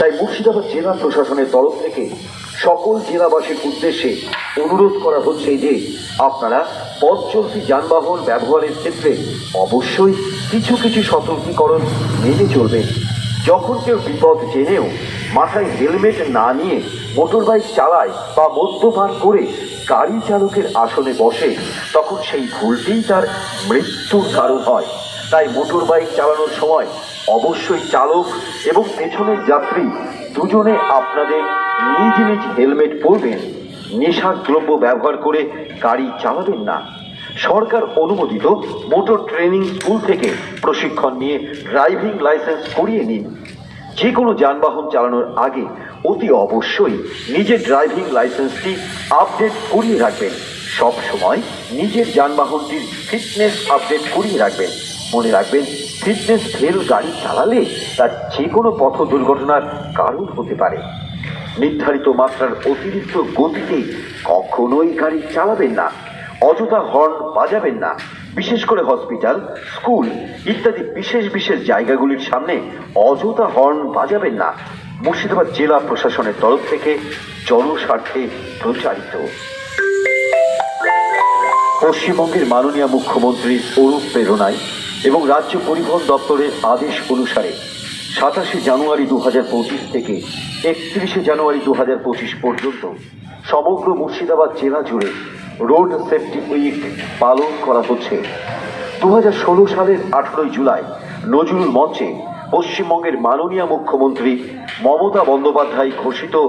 তাই মুর্শিদাবাদ জেলা প্রশাসনের তরফ থেকে সকল জেলাবাসীর উদ্দেশ্যে অনুরোধ করা হচ্ছে যে আপনারা পথ চলতি যানবাহন ব্যবহারের ক্ষেত্রে অবশ্যই কিছু কিছু সতর্কীকরণ মেনে চলবেন। যখন কেউ বিপদ জেনেও মাথায় হেলমেট না নিয়ে মোটরবাইক চালায় বা মদ্যপান করে গাড়ি চালকের আসনে বসে, তখন সেই ভুলটিই তার মৃত্যুর কারণ হয়। তাই মোটর বাইক চালানোর সময় অবশ্যই চালক এবং পেছনের যাত্রী দুজনে আপনাদের নিজ নিজ হেলমেট পরবেন। নেশার দ্রব্য ব্যবহার করে গাড়ি চালাবেন না। সরকার অনুমোদিত মোটর ট্রেনিং স্কুল থেকে প্রশিক্ষণ নিয়ে ড্রাইভিং লাইসেন্স করিয়ে নিন। যে কোনো যানবাহন চালানোর আগে অতি অবশ্যই নিজের ড্রাইভিং লাইসেন্সটি আপডেট করিয়ে রাখবেন। সব সময় নিজের যানবাহনটির ফিটনেস আপডেট করিয়ে রাখবেন। মনে রাখবেন ফিটনেস ফেল গাড়ি চালালে তার যে কোনো পথ দুর্ঘটনার কারণ হতে পারে। নির্ধারিত মাত্রার অতিরিক্ত গতিতে কখনোই গাড়ি চালাবেন না, অযথা হর্ন বাজাবেন না। বিশেষ করে হসপিটাল, স্কুল ইত্যাদি বিশেষ বিশেষ জায়গাগুলির সামনে অযথা হর্ন বাজাবেন না। মুর্শিদাবাদ জেলা প্রশাসনের তরফ থেকে জনস্বার্থে প্রচারিত। পশ্চিমবঙ্গের মাননীয় মুখ্যমন্ত্রীর অরূপ প্রেরণায় এবং রাজ্য পরিবহন দপ্তরের আদেশ অনুসারে সাতাশে জানুয়ারি দু হাজার পঁচিশ থেকে একত্রিশে জানুয়ারি দু হাজার পঁচিশ পর্যন্ত সমগ্র মুর্শিদাবাদ জেলা জুড়ে রোড সেফটি উইক পালন করা হচ্ছে। দু হাজার ষোলো সালের আঠেরোই জুলাই নজরুল মঞ্চে পশ্চিমবঙ্গের মাননীয় মুখ্যমন্ত্রী মমতা বন্দ্যোপাধ্যায় ঘোষিত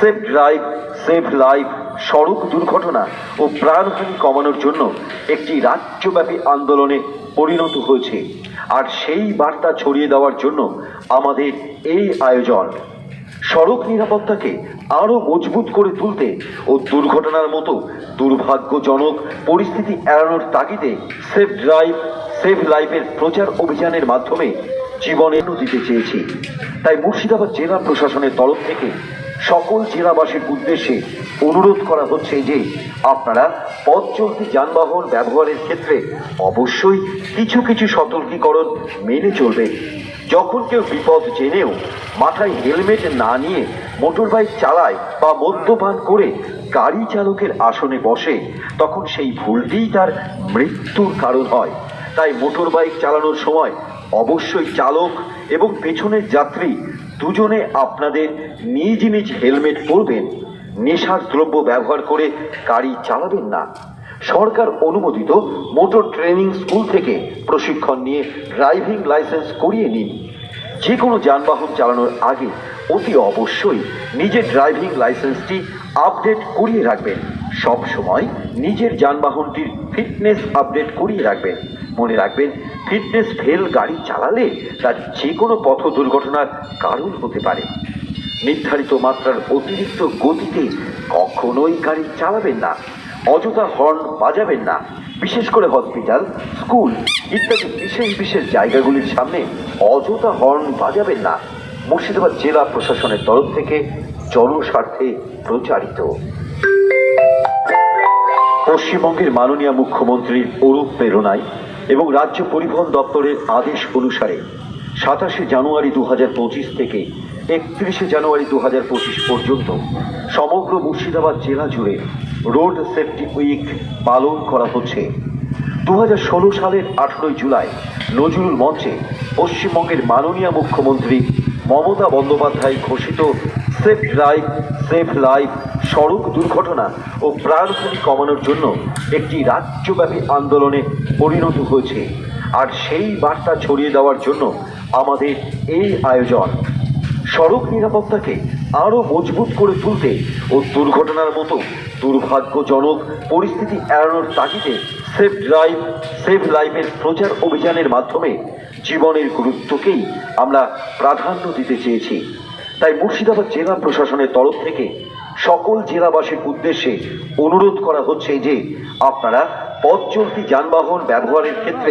সেফ ড্রাইভ, সেভ লাইফ সড়ক দুর্ঘটনা ও প্রাণহানি কমানোর জন্য একটি রাজ্যব্যাপী আন্দোলনে পরিণত হয়েছে। আর সেই বার্তা ছড়িয়ে দেওয়ার জন্য আমাদের এই আয়োজন সড়ক নিরাপত্তাকে আরও মজবুত করে তুলতে ও দুর্ঘটনার মতো দুর্ভাগ্যজনক পরিস্থিতি এড়ানোর তাগিদে সেফ ড্রাইভ সেভ লাইফের প্রচার অভিযানের মাধ্যমে জীবনে দিতে চেয়েছি। তাই মুর্শিদাবাদ জেলা প্রশাসনের তরফ থেকে সকল জেলাবাসীর উদ্দেশ্যে অনুরোধ করা হচ্ছে যে আপনারা পথ চলতি যানবাহন ব্যবহারের ক্ষেত্রে অবশ্যই কিছু কিছু সতর্কীকরণ মেনে চলবে যখন কেউ বিপদ জেনেও মাথায় হেলমেট না নিয়ে মোটরবাইক চালায় বা মদ্যপান করে গাড়ি চালকের আসনে বসে, তখন সেই ভুলটিই তার মৃত্যুর কারণ হয়। তাই মোটরবাইক চালানোর সময় অবশ্যই চালক এবং পেছনের যাত্রী দুজনে আপনাদের নিজ নিজ হেলমেট পরবেন নেশার দ্রব্য ব্যবহার করে গাড়ি চালাবেন না। সরকার অনুমোদিত মোটর ট্রেনিং স্কুল থেকে প্রশিক্ষণ নিয়ে ড্রাইভিং লাইসেন্স করিয়ে নিন। যে কোনো যানবাহন চালানোর আগে অতি অবশ্যই নিজের ড্রাইভিং লাইসেন্সটি আপডেট করিয়ে রাখবেন। সব সময় নিজের যানবাহনটির ফিটনেস আপডেট করিয়ে রাখবেন। মনে রাখবেন, ফিটনেস ফেল গাড়ি চালালে তার যে কোনো পথ দুর্ঘটনার কারণ হতে পারে। নির্ধারিত মাত্রার অতিরিক্ত গতিতে কখনোই গাড়ি চালাবেন না, অযথা হর্ন বাজাবেন না, বিশেষ করে হসপিটাল, স্কুল ইত্যাদি বিশেষ বিশেষ জায়গাগুলির সামনে অযথা হর্ন বাজাবেন না। মুর্শিদাবাদ জেলা প্রশাসনের তরফ থেকে জনস্বার্থে প্রচারিত। পশ্চিমবঙ্গের মাননীয় মুখ্যমন্ত্রীর অরূপ এবং রাজ্য পরিবহন দপ্তরের আদেশ অনুসারে সাতাশে জানুয়ারি দু থেকে একত্রিশে জানুয়ারি দু পর্যন্ত সমগ্র মুর্শিদাবাদ জেলা জুড়ে রোড সেফটি উইক পালন করা হচ্ছে। দু হাজার ষোলো সালের আঠেরোই জুলাই নজরুল মঞ্চে পশ্চিমবঙ্গের মাননীয় মুখ্যমন্ত্রী মমতা বন্দ্যোপাধ্যায় ঘোষিত সেফ ড্রাইভ সেফ লাইফ সড়ক দুর্ঘটনা ও প্রাণহানি কমানোর জন্য একটি রাজ্যব্যাপী আন্দোলনে পরিণত হয়েছে। আর সেই বার্তা ছড়িয়ে দেওয়ার জন্য আমাদের এই আয়োজন। সড়ক নিরাপত্তাকে আরও মজবুত করে তুলতে ও দুর্ঘটনার মতো দুর্ভাগ্যজনক পরিস্থিতি এড়ানোর তাগিদে সেফ ড্রাইভ সেভ লাইফের প্রচার অভিযানের মাধ্যমে জীবনের গুরুত্বকেই আমরা প্রাধান্য দিতে চেয়েছি। তাই মুর্শিদাবাদ জেলা প্রশাসনের তরফ থেকে সকল জেলাবাসীর উদ্দেশ্যে অনুরোধ করা হচ্ছে যে আপনারা পথ চলতি যানবাহন ব্যবহারের ক্ষেত্রে